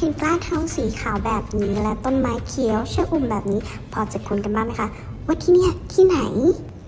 เห็นกล้าท้องสีขาวแบบนี้และต้นไม้เขียวชะอุ่มแบบนี้ พอจะคุ้นกันบ้างไหมคะว่าที่เนี่ยที่ไหน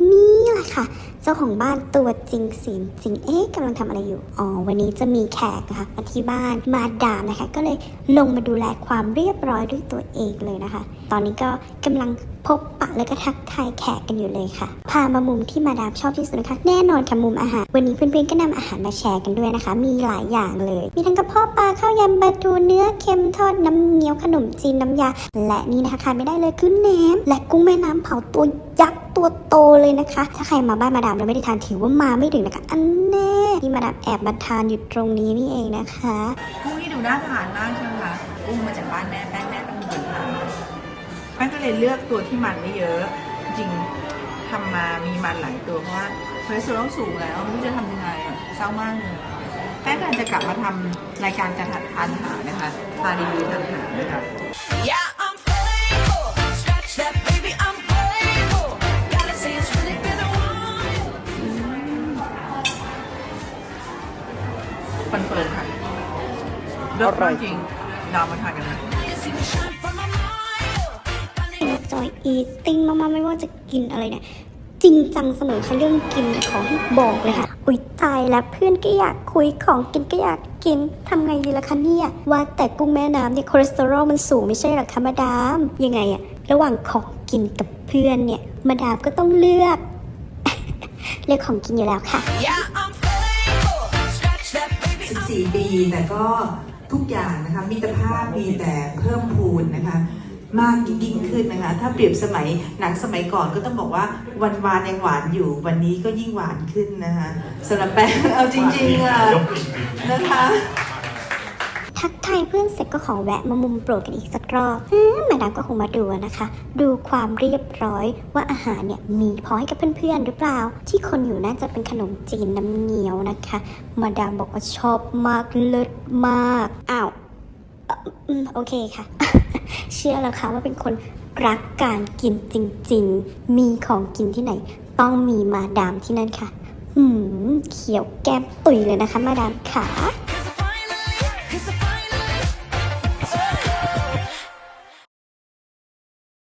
นี่แหละค่ะ เจ้าของบ้านตัวจริงสียงจริงเอ๊ะกำลังทำอะไรอยู่ อ๋อ วันนี้จะมีแขกนะคะมาที่บ้านมาดามนะคะ ก็เลยลงมาดูแลความเรียบร้อยด้วยตัวเองเลยนะคะ ตอนนี้ก็กำลังพบปะและก็ทักทายแขกกันอยู่เลยค่ะ พามามุมที่มาดามชอบที่สุดนะคะ แน่นอนค่ะมุมอาหาร วันนี้เพื่อนๆก็นำอาหารมาแชร์กันด้วยนะคะ มีหลายอย่างเลย มีทั้งกระเพาะปลาข้าวยำปลาทูเนื้อเค็มทอดน้ำเงี้ยวขนมจีนน้ำยา และนี่นะคะขาดไม่ได้เลยคือแหนมและกุ้งแม่น้ำเผาตัวยักษ์ ตัวโตเลยนะคะ ถ้าใครมาบ้านมาดามแล้วไม่ได้ทานถือว่ามาไม่ถึงนะคะอันแน่ที่มาดามแอบมาทานอยู่ตรงนี้นี่เองนะคะกุ้งนี่ดูน่าทานมากใช่ไหมคะกุ้งมาจากบ้านแม่แป้งแม่เป็นคนทำแป้งก็เลยเลือกตัวที่มันไม่เยอะ จริงๆทำมามีมันหลายตัวเพราะว่าคอเลสเตอรอลสูงแล้วไม่รู้จะทำยังไงอะเศร้ามากเลยแป้งกำลังจะกลับมาทำรายการการทานอาหารนะคะทานรีวิวทานอาหารนะคะ คอนเฟิร์มค่ะเลือกมากจริงดาวมาทานกันนะ You see me shine from a mile. จอยอีติ้งมากๆไม่ว่าจะกินอะไรเนี่ย จริงจังเสมอค่ะเรื่องกินเนี่ยขอให้บอกเลยค่ะ อุ้ยตายแล้วเพื่อนก็อยากคุยของกินก็อยากกินทำไงดีล่ะคะเนี่ย ว่าแต่กุ้งแม่น้ำเนี่ยคอเลสเตอรอลมันสูงไม่ใช่หรอคะมาดามยังไงอะระหว่างของกินกับเพื่อนเนี่ย มาดามก็ต้องเลือก เลือกของกินอยู่แล้วค่ะ 4 ปี แต่ก็ทุกอย่างนะคะมิตรภาพมีแต่เพิ่มพูนนะคะ มากยิ่งขึ้นนะคะ ถ้าเปรียบสมัยหนังสมัยก่อนก็ต้องบอกว่าวันวานยังหวานอยู่ วันนี้ก็ยิ่งหวานขึ้นนะคะสำหรับแป้งเอาจริงๆอะนะคะ ทักทายเพื่อนเสร็จก็ขอแวะมามุมโปรดกันอีกสักรอบอืมาดามก็คงมาดูนะคะ ดูความเรียบร้อยว่าอาหารเนี่ยมีพอให้กับเพื่อนๆหรือเปล่า ที่คนอยู่น่าจะเป็นขนมจีนน้ำเงี้ยวนะคะ มาดามบอกว่าชอบมากเลิศมากอ้าวอ่อโอเคค่ะ เชื่อแล้วค่ะว่าเป็นคนรักการกินจริง ๆ มีของกินที่ไหน ต้องมีมาดามที่นั่นค่ะ หืมเขียวแก้มตุยเลยนะคะ มาดามค่ะ